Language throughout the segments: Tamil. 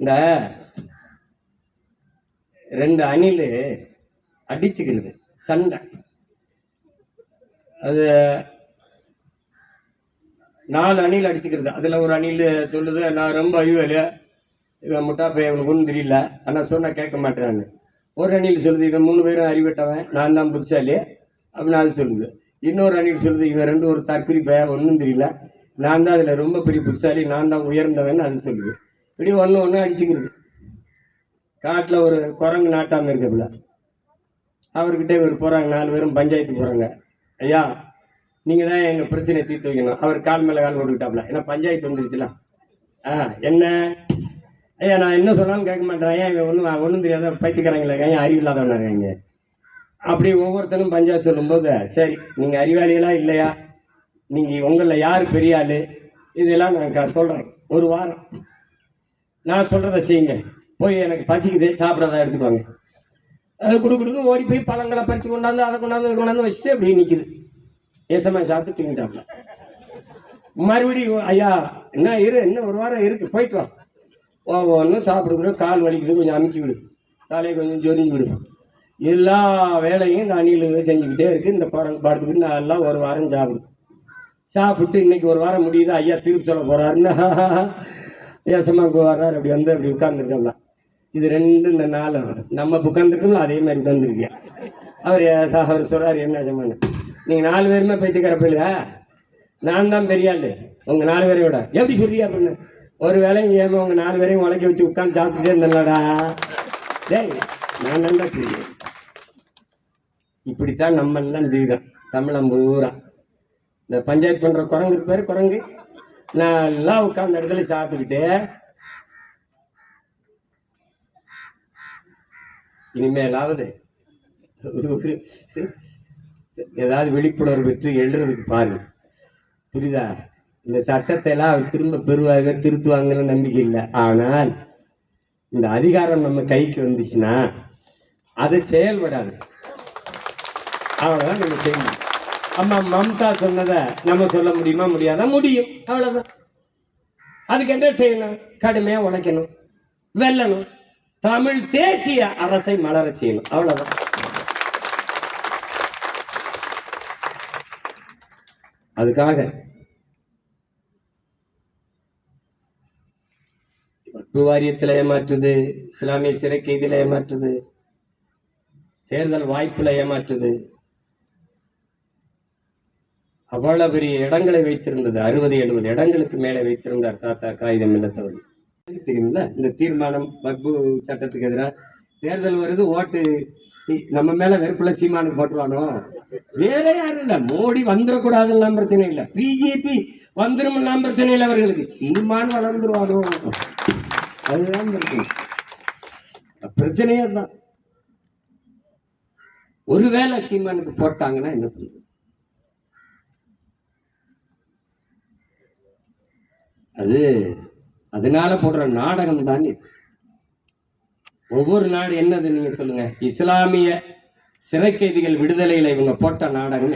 இந்த ரெண்டு அணில் அடிச்சுக்கிறது சண்டை. அது நாலு அணில் அடிச்சுக்கிறது. அதில் ஒரு அணில் சொல்லுது நான் ரொம்ப ஐவேலு இவன் முட்டா இவனுக்கு ஒன்றும் தெரியல. ஆனால் சொன்னால் கேட்க மாட்டேறான்னு ஒரு அணில் சொல்லுது இவன் மூணு பேரும் அறிவிட்டவன். நான் தான் புதுசாலே அப்படின்னு அது சொல்லுது. இன்னொரு அணில் சொல்லுது இவன் ரெண்டு ஒரு தற்குறிப்பை ஒன்றும் தெரியல. நான் தான் அதில் ரொம்ப பெரிய புதுசாலி நான் தான் உயர்ந்தவன். அது சொல்லுது. இப்படி ஒன்று ஒன்று அடிச்சுக்கிறது. காட்டில் ஒரு குரங்கு நாட்டாமல் இருக்கப்புல அவர்கிட்ட இவர் போகிறாங்க நாலு பேரும் பஞ்சாயத்து போகிறாங்க ஐயா நீங்கள் தான் எங்கள் பிரச்சனையை தீர்த்து வைக்கணும். அவர் கால் மேலே கால் போட்டுக்கிட்டாப்ல. ஏன்னா பஞ்சாயத்து வந்துருச்சுல. ஆ என்ன? ஐயா நான் என்ன சொன்னாலும் கேட்க மாட்டேன். ஏன் இவன் ஒன்றும் ஒன்றும் தெரியாத பைத்தியக்காரங்கள ஏன் அறிவு இல்லாதவனா இருக்காங்க. அப்படி ஒவ்வொருத்தரும் பஞ்சாயத்து சொல்லும்போது சரி நீங்கள் அறிவாளிகளாக இல்லையா? நீங்கள் உங்களில் யார் பெரிய ஆள்? இதெல்லாம் நான் சொல்கிறேன் ஒரு வாரம். நான் சொல்கிறத செய்யுங்க. போய் எனக்கு பசிக்குது சாப்பிடாத எடுத்துட்டு வாங்க. அது குடு குடுன்னு ஓடி போய் பழங்களை பறித்து கொண்டாந்து அதை கொண்டாந்து அதை கொண்டாந்து வச்சுட்டு அப்படியே நிற்குது ஏசமா சாப்பிட்டு தூங்கிட்டாப்ல. மறுபடியும் ஐயா என்ன இரு இன்னும் ஒரு வாரம் இருக்கு போயிட்டு வா. ஓ ஒன்றும் சாப்பிடுக்குற கால் வலிக்குது கொஞ்சம் அமுக்கி விடு. தலையை கொஞ்சம் ஜொரிஞ்சு விடு. எல்லா வேலையும் இந்த அணில் செஞ்சுக்கிட்டே இருக்குது இந்த குரங்கு படுத்துக்கிட்டு எல்லாம் ஒரு வாரம் சாப்பிடும் சாப்பிட்டு இன்னைக்கு ஒரு வாரம் முடியுது ஐயா திருப்பி சொல்ல போறாருன்னு. ஏசமா வர்றாரு அப்படி வந்து அப்படி உட்கார்ந்துருக்கல இது ரெண்டு இந்த நாலு நம்ம உட்காந்துருக்கோம்ல அதே மாதிரி உட்காந்துருக்கியா அவர் ஏ- அவர் சொல்கிறார் என்ன ஏசமான்னு நீங்கள் நாலு பேருமே பைத்தியக்கார போயிடுங்க நான் தான் பெரிய ஆள். உங்கள் நாலு பேரையும் விட. எப்படி சொல்றியா அப்படின்னு. ஒரு வேலையும் ஏமா உங்கள் நாலு பேரையும் உழைக்க வச்சு உட்காந்து சாப்பிட்டுட்டே இருந்தேன்லடா. டேய் நான் நல்லா தெரியும் இப்படித்தான் நம்ம எல்லாம் தீரம் தமிழம் பூரா. இந்த பஞ்சாயத்து பண்ணுற குரங்கு பேர் குரங்கு? நல்லா உட்காந்த இடத்துல சாப்பிட்டுக்கிட்டு இனிமேலாவது ஏதாவது விழிப்புணர்வு பெற்று எழுறதுக்கு பாருங்க புரியுதா? இந்த சட்டத்தை எல்லாம் அவர் திரும்ப பெறுவாங்க திருத்துவாங்கன்னு நம்பிக்கை இல்லை. ஆனால் இந்த அதிகாரம் நம்ம கைக்கு வந்துச்சுன்னா அது செயல்படாது. அவ்வளோதான் நம்ம செய்யணும். அம்மா மம்தா சொன்னதை நம்ம சொல்ல முடியுமா முடியாதா? முடியும். அவ்வளோதான் அதுக்கு என்ன செய்யணும்? கடுமையாக உழைக்கணும். வெல்லணும். தமிழ் தேசிய அரசை மலர செய்யணும். அவ்வளவுதான். அதுக்காக வக்பு வாரியத்தில் ஏமாற்றுது இஸ்லாமிய சிறை கைதியில் ஏமாற்றுது தேர்தல் வாய்ப்பில் ஏமாற்றுது. அவ்வளவு பெரிய இடங்களை வைத்திருந்தது அறுபது எழுபது இடங்களுக்கு மேலே வைத்திருந்தார் தாத்தா காகிதம் இல்லத்தவர் தெரியுமில்ல? இந்த தீர்மானம் வக்பு சட்டத்துக்கு எதிராக தேர்தல் வருது ஓட்டு நம்ம மேல வெறுப்புல சீமானுக்கு போட்டுவானோ வேற யாரும் இல்ல. மோடி வந்துடக்கூடாதுலாம் பிரச்சனை இல்ல. பிஜேபி வந்துருமெல்லாம் பிரச்சனை இல்லை அவர்களுக்கு. சீமான் வளர்ந்துருவானோ? அதுதான் பிரச்சனை. பிரச்சனையே தான் ஒருவேளை சீமானுக்கு போட்டாங்கன்னா என்ன பண்ணுறது? அது அதனால போடுற நாடகம் தான் இது. ஒவ்வொரு நாடு என்னது நீங்க சொல்லுங்க? இஸ்லாமிய சிறை கைதிகள் விடுதலையில இவங்க போட்ட நாடகம்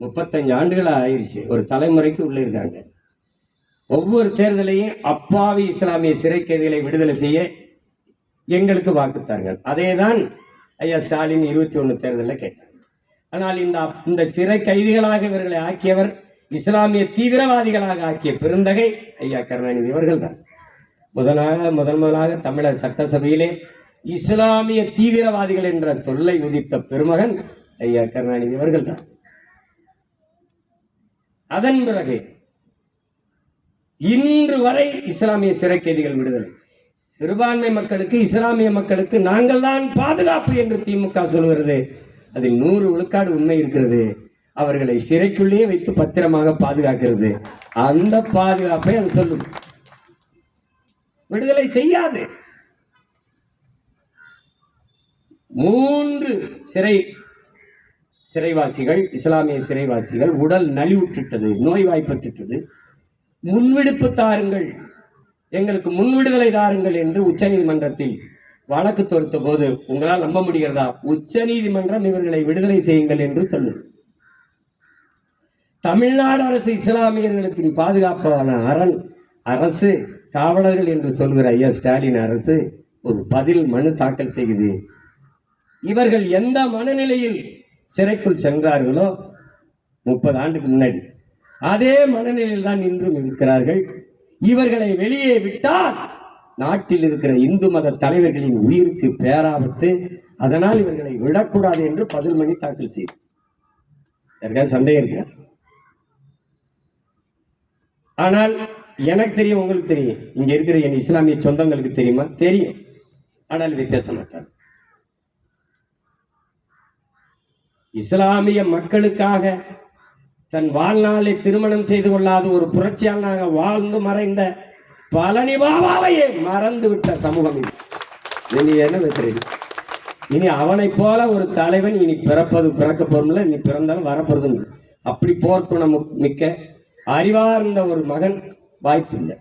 முப்பத்தஞ்சு ஆண்டுகள் ஆயிடுச்சு ஒரு தலைமுறைக்கு உள்ள இருக்காங்க. ஒவ்வொரு தேர்தலையும் அப்பாவி இஸ்லாமிய சிறை கைதிகளை விடுதலை செய்ய எங்களுக்கு வாக்குத்தார்கள். அதேதான் ஐயா ஸ்டாலின் இருபத்தி ஒன்று தேர்தலில் கேட்டார். ஆனால் இந்த இந்த சிறை கைதிகளாக இவர்களை ஆக்கியவர் இஸ்லாமிய தீவிரவாதிகளாக ஆக்கிய பெருந்தகை ஐயா கருணாநிதி அவர்கள் தான் முதலாக முதல் முதலாக தமிழர் சட்டசபையிலே இஸ்லாமிய தீவிரவாதிகள் என்ற சொல்லை உதித்த பெருமகன் ஐயா கருணாநிதி அவர்கள் தான் அதன் பிறகு இன்று வரை இஸ்லாமிய சிறை கைதிகள் விடுதலை. சிறுபான்மை மக்களுக்கு இஸ்லாமிய மக்களுக்கு நாங்கள் தான் பாதுகாப்பு என்று திமுக சொல்கிறது. அதில் நூறு விழுக்காடு உண்மை இருக்கிறது. அவர்களை சிறைக்குள்ளேயே வைத்து பத்திரமாக பாதுகாக்கிறது. அந்த பாதுகாப்பை அது சொல்லும். விடுதலை செய்யாது. மூன்று சிறை சிறைவாசிகள் இஸ்லாமிய சிறைவாசிகள் உடல் நலிவுற்றிட்டது நோய்வாய்ப்பட்டுட்டது முன்விடுப்பு தாருங்கள். எங்களுக்கு முன்விடுதலை தாருங்கள் என்று உச்சநீதிமன்றத்தில் வழக்கு தொடுத்த போது உங்களால் நம்ப முடிகிறதா? உச்சநீதிமன்றம் இவர்களை விடுதலை செய்யுங்கள் என்று சொல்லுது. தமிழ்நாடு அரசு இஸ்லாமியர்களுக்கு பாதுகாப்பான அரண் அரசு காவலர்கள் என்று சொல்கிற ஐயா ஸ்டாலின் அரசு ஒரு பதில் மனு தாக்கல் செய்யுது. இவர்கள் எந்த மனநிலையில் சிறைக்குள் சென்றார்களோ முப்பது ஆண்டுக்கு முன்னாடி அதே மனநிலையில் தான் இன்றும் இருக்கிறார்கள். இவர்களை வெளியே விட்டால் நாட்டில் இருக்கிற இந்து மத தலைவர்களின் உயிருக்கு பேராபத்து அதனால் இவர்களை விடக்கூடாது என்று பதில் மணி தாக்கல் செய்தார் யாருக்காவது சந்தேகம் இருக்கா? ஆனால் எனக்கு தெரியும் உங்களுக்கு தெரியும். இங்க இருக்கிற என் இஸ்லாமிய சொந்தங்களுக்கு தெரியுமா? தெரியும். ஆனால் இதை பேச மாட்டாங்க. இஸ்லாமிய மக்களுக்காக தன் வாழ்நாளை திருமணம் செய்து கொள்ளாத ஒரு புரட்சியாளனாக வாழ்ந்து மறைந்த பழனி பாபாவையே மறந்து விட்ட சமூகம் இது. இனி என்ன பேசுறீங்க இனி அவனைப் போல ஒரு தலைவன் இனி பிறப்பது பிறக்க போறோம்ல இனி பிறந்தாலும் வரப்போறதும் அப்படி போர்க்குணம் மிக்க அறிவார்ந்த ஒரு மகன் வாய்ப்பு இல்லை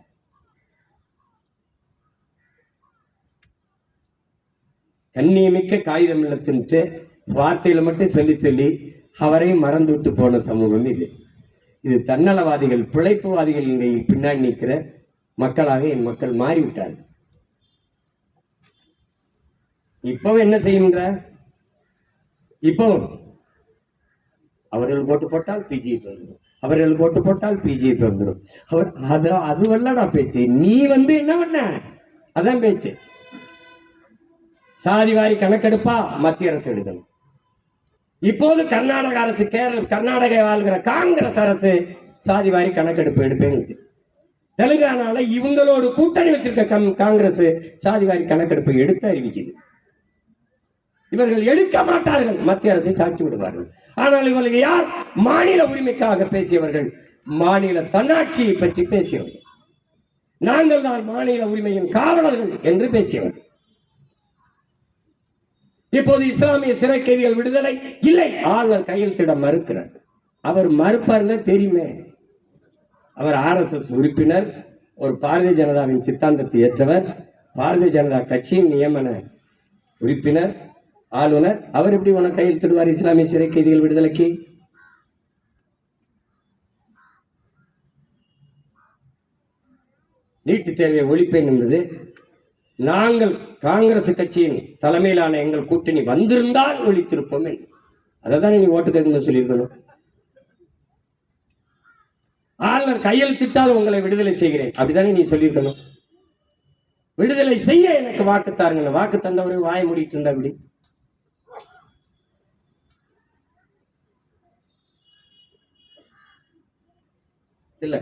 கண்ணியமிக்க காகிதம் இல்லத்தின்ட்டு வார்த்தையில மட்டும் சொல்லி சொல்லி அவரையும் மறந்து விட்டு போன சமூகம் இது. இது தன்னலவாதிகள் பிழைப்புவாதிகள் பின்னாடி நிற்கிற மக்களாக என் மக்கள் மாறிவிட்டார்கள். இப்போ என்ன செய்கின்ற இப்போ அவர்கள் ஓட்டு போட்டால் பிஜேபி வந்துடும் அவர்கள் ஓட்டு போட்டால் பிஜேபி வந்துடும் அவர் அது அதுவல்லடா பேச்சு. நீ வந்து என்ன பண்ண? அதான் பேச்சு. சாதி வாரி கணக்கெடுப்பா மத்திய அரசு எடுக்கணும் இப்போது கர்நாடக அரசு கேரள கர்நாடக வாழ்கிற காங்கிரஸ் அரசு சாதி வாரி கணக்கெடுப்பு எடுப்பேங்குது. தெலுங்கானால இவங்களோடு கூட்டணி வச்சிருக்க கம் காங்கிரஸ் சாதிவாரி கணக்கெடுப்பு எடுத்து அறிவிக்குது. இவர்கள் எடுக்க மாட்டார்கள். மத்திய அரசை சாக்கி விடுவார்கள் ஆனால் இவர்கள் யார்? மாநில உரிமைக்காக பேசியவர்கள். மாநில தன்னாட்சியை பற்றி பேசியவர்கள் நாங்கள் தான் மாநில உரிமையின் காவலர்கள் என்று பேசியவர்கள் இப்போது இஸ்லாமிய சிறை கைதிகள் விடுதலை இல்லை. ஆளுநர் கையெழுத்திட மறுக்கிறார். அவர் மறுப்பார்னு தெரியுமே. அவர் ஆர்எஸ்எஸ் உறுப்பினர் ஒரு பாரதிய ஜனதாவின் சித்தாந்தத்தை ஏற்றவர் பாரதிய ஜனதா கட்சியின் நியமன உறுப்பினர் ஆளுநர் அவர் எப்படி உனக்கு கையெழுத்திடுவார்? இஸ்லாமிய சிறை கைதிகள் விடுதலைக்கு? நீட்டு தேர்வை ஒழிப்பேன் என்பது நாங்கள் காங்கிரஸ் கட்சியின் தலைமையிலான எங்கள் கூட்டணி வந்திருந்தால் ஒழித்திருப்போம் என்று. அதை தானே நீ ஓட்டு கேட்கணும் சொல்லியிருக்கணும். ஆளுநர் கையெழுத்திட்டால் உங்களை விடுதலை செய்கிறேன். அப்படிதானே நீ சொல்லியிருக்கணும். விடுதலை செய்ய எனக்கு வாக்கு தாருங்க வாக்கு தந்தவரை வாய மூடிட்டு இருந்தா அப்படி இல்ல.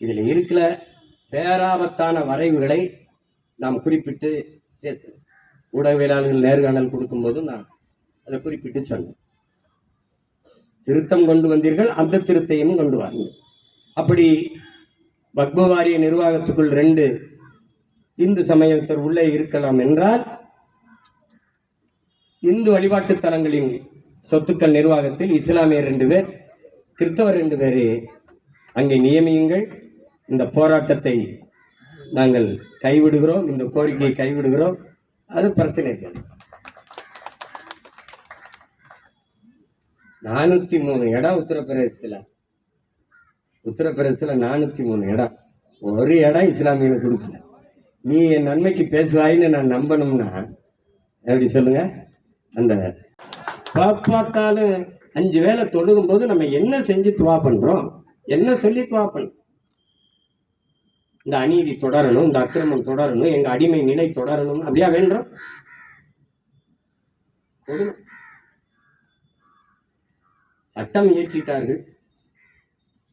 இதுல இருக்கிற பேராபத்தான வரைவுகளை நாம் குறிப்பிட்டு பேசணும் ஊடகவியலாளர்கள் நேர்காணல் கொடுக்கும்போது நான் அதை குறிப்பிட்டு சொன்னேன். திருத்தம் கொண்டு வந்தீர்கள் அந்த திருத்தையும் கொண்டு வாருங்கள். அப்படி வக்ப வாரிய நிர்வாகத்துக்குள் ரெண்டு இந்து சமயத்தர் உள்ளே இருக்கலாம் என்றால் இந்து வழிபாட்டு தலங்களின் சொத்துக்கள் நிர்வாகத்தில் இஸ்லாமியர் ரெண்டு பேர் கிறிஸ்தவர் ரெண்டு பேர். அங்கே நியமியுங்கள். இந்த போராட்டத்தை நாங்கள் கைவிடுகிறோம். இந்த கோரிக்கையை கைவிடுகிறோம். அது பிரச்சனை இருக்காது நானூற்றி மூணு இடம் உத்தரப்பிரதேசத்தில். உத்தரப்பிரதேசத்தில் நானூற்றி மூணு இடம். ஒரு இடம் இஸ்லாமியில் கொடுக்கல. நீ என் நன்மைக்கு பேசுவாயின்னு நான் நம்பணும்னா எப்படி சொல்லுங்க? அந்த பார்த்தாலும் அஞ்சு வேளை தொழுகும் போது நம்ம என்ன செஞ்சு துவா பண்றோம்? என்ன சொல்லி துவா பண்றோம் இந்த அநீதி தொடரணும் இந்த அக்கிரமம் தொடரணும் எங்க அடிமை நிலை தொடரணும் அப்படியா வேண்டோம் சட்டம் இயற்றிட்டார்கள்.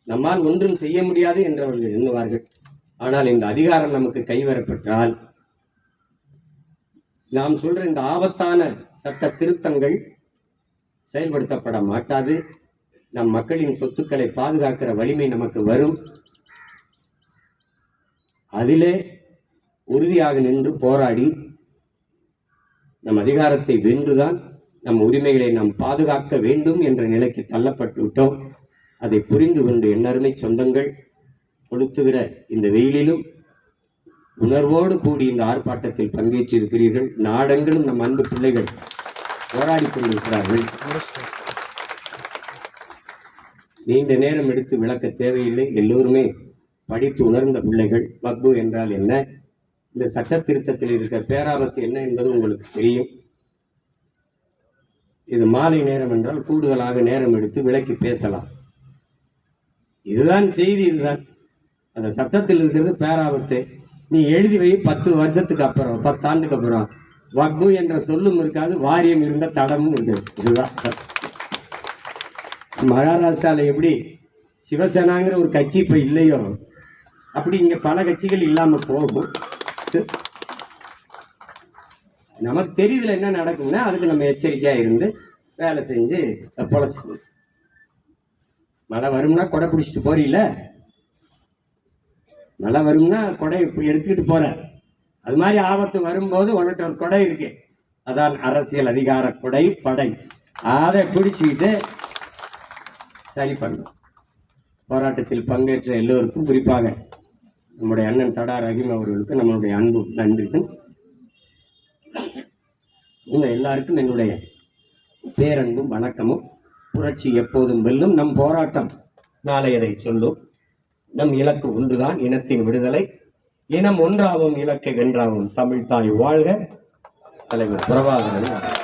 நம்மால் ஒன்றும் செய்ய முடியாது என்று அவர்கள் எண்ணுவார்கள். ஆனால் இந்த அதிகாரம் நமக்கு கைவரப்பெற்றால் நாம் சொல்ற இந்த ஆபத்தான சட்ட திருத்தங்கள் செயல்படுத்தப்பட மாட்டாது. நம் மக்களின் சொத்துக்களை பாதுகாக்கிற வலிமை நமக்கு வரும். அதிலே உறுதியாக நின்று போராடி நம் அதிகாரத்தை வென்றுதான் நம் உரிமைகளை நாம் பாதுகாக்க வேண்டும் என்ற நிலைக்கு தள்ளப்பட்டு விட்டோம். அதை புரிந்து கொண்டு எண்ணருமை சொந்தங்கள் கொளுத்துகிற இந்த வெயிலிலும் உணர்வோடு கூடி இந்த ஆர்ப்பாட்டத்தில் பங்கேற்றிருக்கிறீர்கள். நாடெங்கிலும் நம் அன்பு பிள்ளைகள் போராடி கொண்டிருக்கிறார்கள். நீண்ட நேரம் எடுத்து விளக்க தேவையில்லை. எல்லோருமே படித்து உணர்ந்த பிள்ளைகள். பக்பு என்றால் என்ன? இந்த சட்ட திருத்தத்தில் இருக்கிற பேராபத்து என்ன என்பது உங்களுக்கு தெரியும். இது மாலை நேரம் என்றால் கூடுதலாக நேரம் எடுத்து விளக்கி பேசலாம். இதுதான் செய்தி இதுதான் அந்த சட்டத்தில் இருக்கிறது பேராபத்து. நீ எழுதி வை பத்து வருஷத்துக்கு அப்புறம் பத்தாண்டுக்கு அப்புறம். வக்பு என்ற சொல்லும் இருக்காது வாரியம் இருந்த தடமும் உண்டு. இதுதான் மகாராஷ்டிராவில் எப்படி சிவசேனாங்கிற ஒரு கட்சி இப்போ இல்லையோ அப்படி இங்கே பல கட்சிகள் இல்லாமல் போகும்? நமக்கு தெரியுதுல என்ன நடக்கும்னா அதுக்கு நம்ம எச்சரிக்கையாக இருந்து வேலை செஞ்சு பொழைச்சிக்கணும். மழை வரும்னா கொடை பிடிச்சிட்டு போறீல்ல? மழை வரும்னா கொடை எடுத்துக்கிட்டு போகிற அது மாதிரி ஆபத்து வரும்போது உன்கிட்ட ஒரு கொடை இருக்கு. அதான் அரசியல் அதிகார கொடை படை. அதை பிடிச்சிக்கிட்டு சரி பண்ணும். போராட்டத்தில் பங்கேற்ற எல்லோருக்கும் குறிப்பாக நம்முடைய அண்ணன் தடா ரஹீம் அவர்களுக்கு நம்மளுடைய அன்பு நன்றிகள் உங்கள் எல்லாருக்கும் என்னுடைய பேரன்பும் வணக்கமும். புரட்சி எப்போதும் வெல்லும் நம் போராட்டம். நாளையதை சொல்லும். நம் இலக்கு ஒன்றுதான் இனத்தின் விடுதலை. இனம் ஒன்றாவும் இலக்கை வென்றாவும் தமிழ் தாய் வாழ்க தலைவர் பிரபாகரன்.